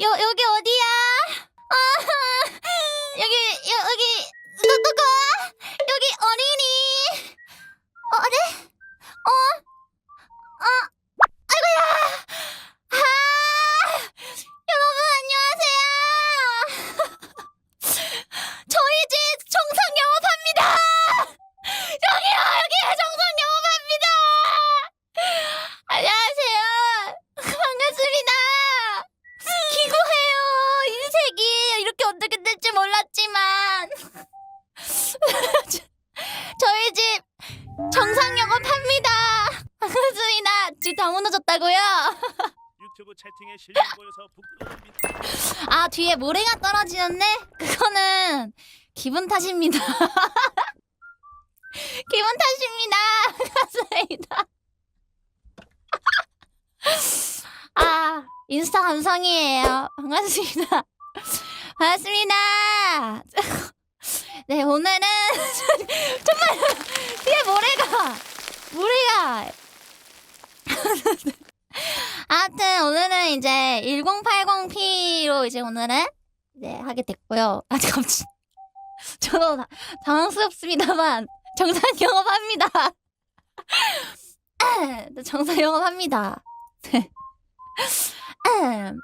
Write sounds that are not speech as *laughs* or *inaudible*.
여 여기 어디야? 아 *laughs* 몰랐지만 *laughs* 저희 집 정상 영업합니다. 반갑습니다. 지금 다 무너졌다고요? 유튜브 채팅에 실력 보여서 부끄러웁니다. *laughs* 아 뒤에 모래가 떨어지는데 그거는 기분 탓입니다. *laughs* 기분 탓입니다. 감사합니다. 아 인스타 감성이에요. 반갑습니다. 반갑습니다. *laughs* 네 오늘은 *laughs* 정말 뒤에 모래가 모래가 *laughs* 아무튼 오늘은 이제 1080p로 이제 오늘은 이제 하게 됐고요. 아 잠깐만. 저도 다- 당황스럽습니다만 정상 영업합니다. 네, 정상 영업합니다. 네. 음.